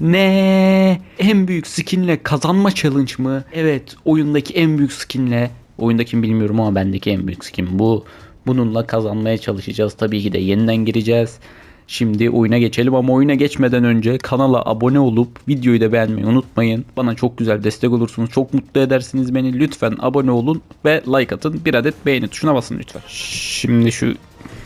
Ne? En büyük skinle kazanma challenge mı? Evet, oyundaki en büyük skinle. Oyundaki mi bilmiyorum ama bendeki en büyük skin bu. Bununla kazanmaya çalışacağız. Tabii ki de yeniden gireceğiz. Şimdi oyuna geçelim ama oyuna geçmeden önce kanala abone olup videoyu da beğenmeyi unutmayın. Bana çok güzel destek olursunuz. Çok mutlu edersiniz beni. Lütfen abone olun ve like atın. Bir adet beğeni tuşuna basın lütfen. Şimdi şu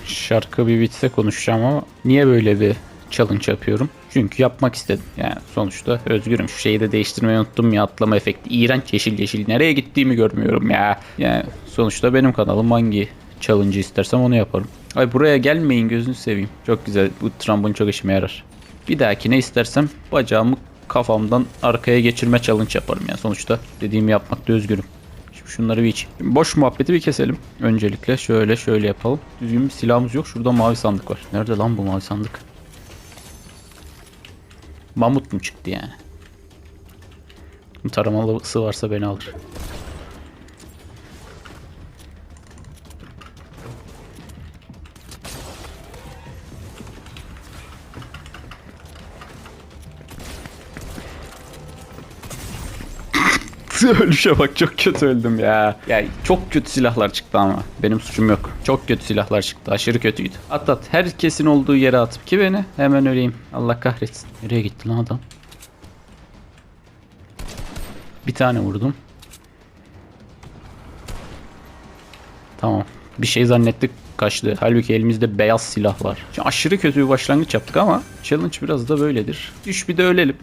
şarkı bir bitse konuşacağım ama niye böyle bir challenge yapıyorum? Çünkü yapmak istedim. Yani sonuçta özgürüm. Şu şeyi de değiştirmeyi unuttum ya atlama efekti. İğrenç yeşil yeşil. Nereye gittiğimi görmüyorum ya. Yani sonuçta benim kanalım hangi challenge'ı istersem onu yaparım. Ay buraya gelmeyin gözünü seveyim. Çok güzel. Bu trombon çok işime yarar. Bir dahakine istersem bacağımı kafamdan arkaya geçirme challenge yaparım. Yani sonuçta dediğimi yapmakta özgürüm. Şimdi şunları bir iç. Boş muhabbeti bir keselim. Öncelikle şöyle şöyle yapalım. Düzgün bir silahımız yok. Şurada mavi sandık var. Nerede lan bu mavi sandık? Mamut mu çıktı yani? Taramalısı varsa beni alır. Ölüşe bak çok kötü öldüm ya. Ya çok kötü silahlar çıktı ama. Benim suçum yok. Çok kötü silahlar çıktı. Aşırı kötüydü. At at. Herkesin olduğu yere atıp ki beni. Hemen öleyim. Allah kahretsin. Nereye gitti lan adam? Bir tane vurdum. Tamam. Bir şey zannettik kaçtı. Halbuki elimizde beyaz silah var. Şimdi aşırı kötü bir başlangıç yaptık ama challenge biraz da böyledir. Düş bir de ölelim.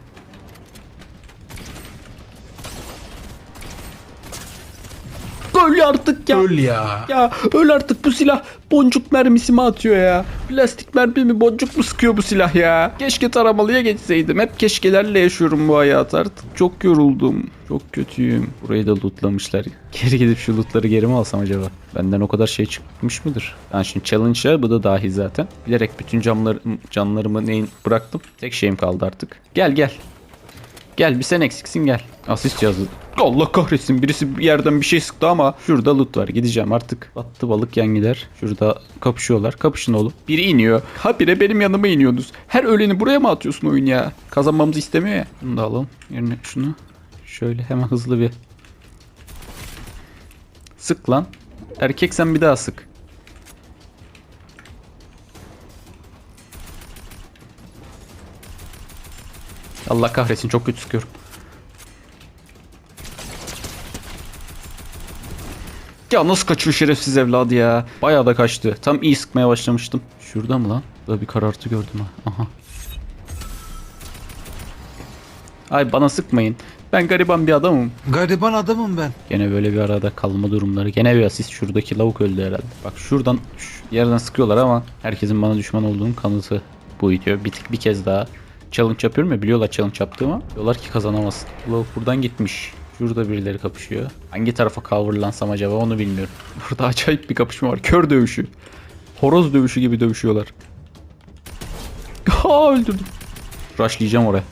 Öl artık ya. Öl ya. Ya öl artık bu silah boncuk mermisi mi atıyor ya? Plastik mermi mi boncuk mu sıkıyor bu silah ya? Keşke taramalıya geçseydim. Hep keşkelerle yaşıyorum bu hayatı artık. Çok yoruldum. Çok kötüyüm. Burayı da lootlamışlar. Geri gidip şu lootları geri mi alsam acaba? Benden o kadar şey çıkmış mıdır? Ben şimdi challenge'a bu da dahil zaten. Bilerek bütün camları, canlarımı neyin bıraktım. Tek şeyim kaldı artık. Gel gel. Gel bir sen eksiksin gel. Asist yazdı. Allah kahretsin birisi bir yerden bir şey sıktı ama şurada loot var gideceğim artık. Battı balık yan gider. Şurada kapışıyorlar. Kapışın oğlum. Biri iniyor. Habire benim yanıma iniyorsunuz. Her öleni buraya mı atıyorsun oyun ya? Kazanmamızı istemiyor ya. Bunu da alalım. Yerine şunu. Şöyle hemen hızlı bir. Sık lan. Erkek sen bir daha sık. Allah kahretsin çok kötü sıkıyorum. Ya nasıl kaçıyor şerefsiz evladı ya. Bayağı da kaçtı. Tam iyi sıkmaya başlamıştım. Şurada mı lan? Burada bir karartı gördüm ha. Aha. Ay bana sıkmayın. Ben gariban bir adamım. Gariban adamım ben. Gene böyle bir arada kalma durumları. Gene bir asist. Şuradaki lavuk öldü herhalde. Bak şuradan şu yerden sıkıyorlar ama herkesin bana düşman olduğunun kanıtı bu video. Bir tık bir kez daha challenge yapıyorum ya biliyorlar challenge yaptığımı. Diyorlar ki kazanamazsın. Lavuk buradan gitmiş. Şurada birileri kapışıyor. Hangi tarafa coverlansam acaba onu bilmiyorum. Burada acayip bir kapışma var. Kör dövüşü. Horoz dövüşü gibi dövüşüyorlar. Ha öldürdüm. Rushlayacağım oraya.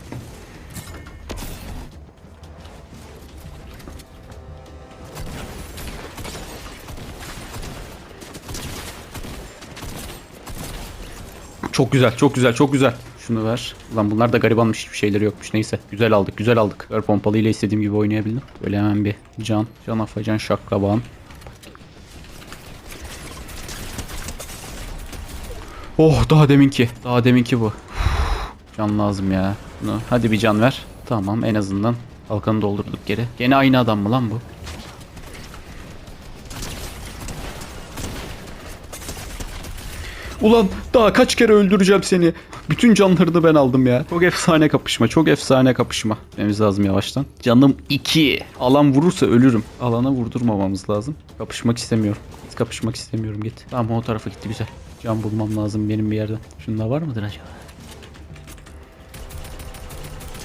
Çok güzel, çok güzel, çok güzel. Şunu ver. Lan bunlar da garibanmış, hiçbir şeyleri yokmuş. Neyse, güzel aldık, güzel aldık. Ver pompalı ile istediğim gibi oynayabildim. Böyle hemen bir can, can afacan şaklaban. Oh, daha deminki. Daha deminki bu. Can lazım ya. Hadi bir can ver. Tamam, en azından halkanı doldurduk geri. Gene aynı adam mı lan bu? Ulan daha kaç kere öldüreceğim seni. Bütün canlarını ben aldım ya. Çok efsane kapışma. Çok efsane kapışma. Dememiz lazım yavaştan. Canım 2. Alan vurursa ölürüm. Alana vurdurmamamız lazım. Kapışmak istemiyorum. Git kapışmak istemiyorum git. Tamam o tarafa gitti güzel. Can bulmam lazım benim bir yerden. Şunda var mıdır acaba?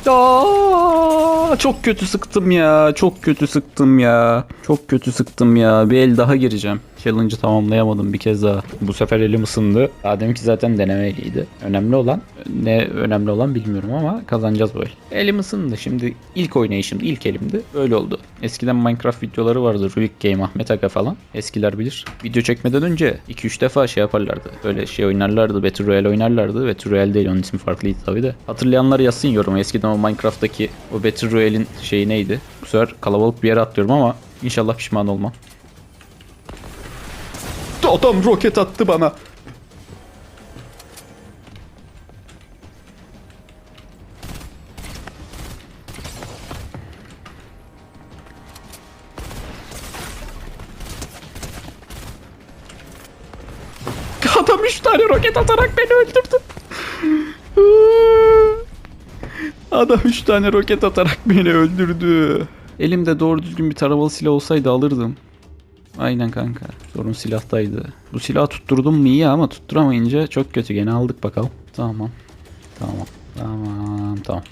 Aa, çok kötü sıktım ya. Çok kötü sıktım ya. Çok kötü sıktım ya. Bir el daha gireceğim. Challenge'ı tamamlayamadım bir kez daha. Bu sefer elim ısındı. Daha deminki zaten denemeliydi. Önemli olan ne önemli olan bilmiyorum ama kazanacağız böyle. Elim ısındı. Şimdi ilk oynayışımdı. ilk elimdi. Öyle oldu. Eskiden Minecraft videoları vardı. Rubik Game, Ahmet Aga falan. Eskiler bilir. Video çekmeden önce 2-3 defa şey yaparlardı. Böyle şey oynarlardı. Battle Royale oynarlardı. Battle Royale değil onun ismi farklıydı tabii de. Hatırlayanlar yazsın yoruma. Eskiden o Minecraft'taki o Battle Royale'in şeyi neydi? Bu sefer kalabalık bir yere atlıyorum ama inşallah pişman olmam. Adam roket attı bana. Adam 3 tane roket atarak beni öldürdü. Adam 3 tane roket atarak beni öldürdü. Elimde doğru düzgün bir taramalı silah olsaydı alırdım. Aynen kanka. Sorun silahtaydı. Bu silahı tutturdum mu iyi ama tutturamayınca çok kötü. Gene aldık bakalım. Tamam. Tamam. Tamam. Tamam.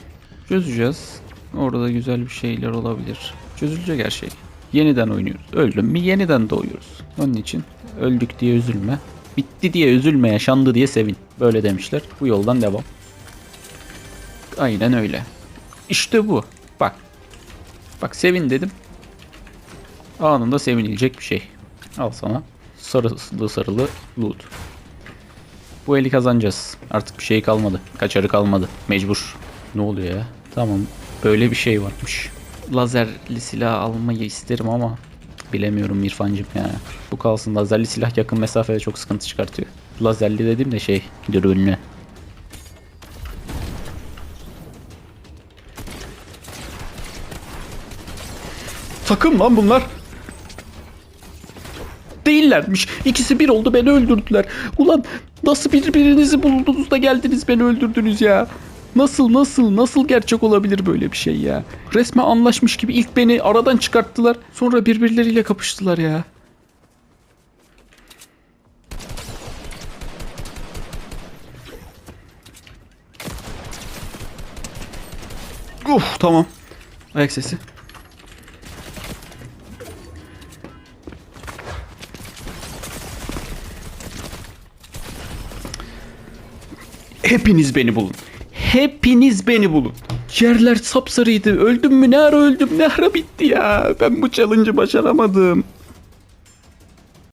Çözeceğiz. Orada güzel bir şeyler olabilir. Çözülecek her şey. Yeniden oynuyoruz. Öldüm mü yeniden doğuyoruz. Onun için öldük diye üzülme. Bitti diye üzülme, yaşandı diye sevin. Böyle demişler. Bu yoldan devam. Aynen öyle. İşte bu. Bak. Bak sevin dedim. Anında sevinilecek bir şey. Al sana. Sarılı sarılı loot. Bu eli kazanacağız. Artık bir şey kalmadı. Kaçarı kalmadı. Mecbur. Ne oluyor ya? Tamam. Böyle bir şey varmış. Lazerli silah almayı isterim ama bilemiyorum İrfancım ya. Bu kalsın. Lazerli silah yakın mesafede çok sıkıntı çıkartıyor. Lazerli dediğim de şey dürbünlü. Takım lan bunlar. Değillermiş. İkisi bir oldu beni öldürdüler. Ulan nasıl birbirinizi buldunuz da geldiniz beni öldürdünüz ya. Nasıl nasıl nasıl gerçek olabilir böyle bir şey ya. Resmen anlaşmış gibi ilk beni aradan çıkarttılar. Sonra birbirleriyle kapıştılar ya. Uf tamam. Ayak sesi. Hepiniz beni bulun. Hepiniz beni bulun. Yerler sapsarıydı. Öldüm mü? Ne ara öldüm? Ne ara bitti ya? Ben bu challenge'ı başaramadım.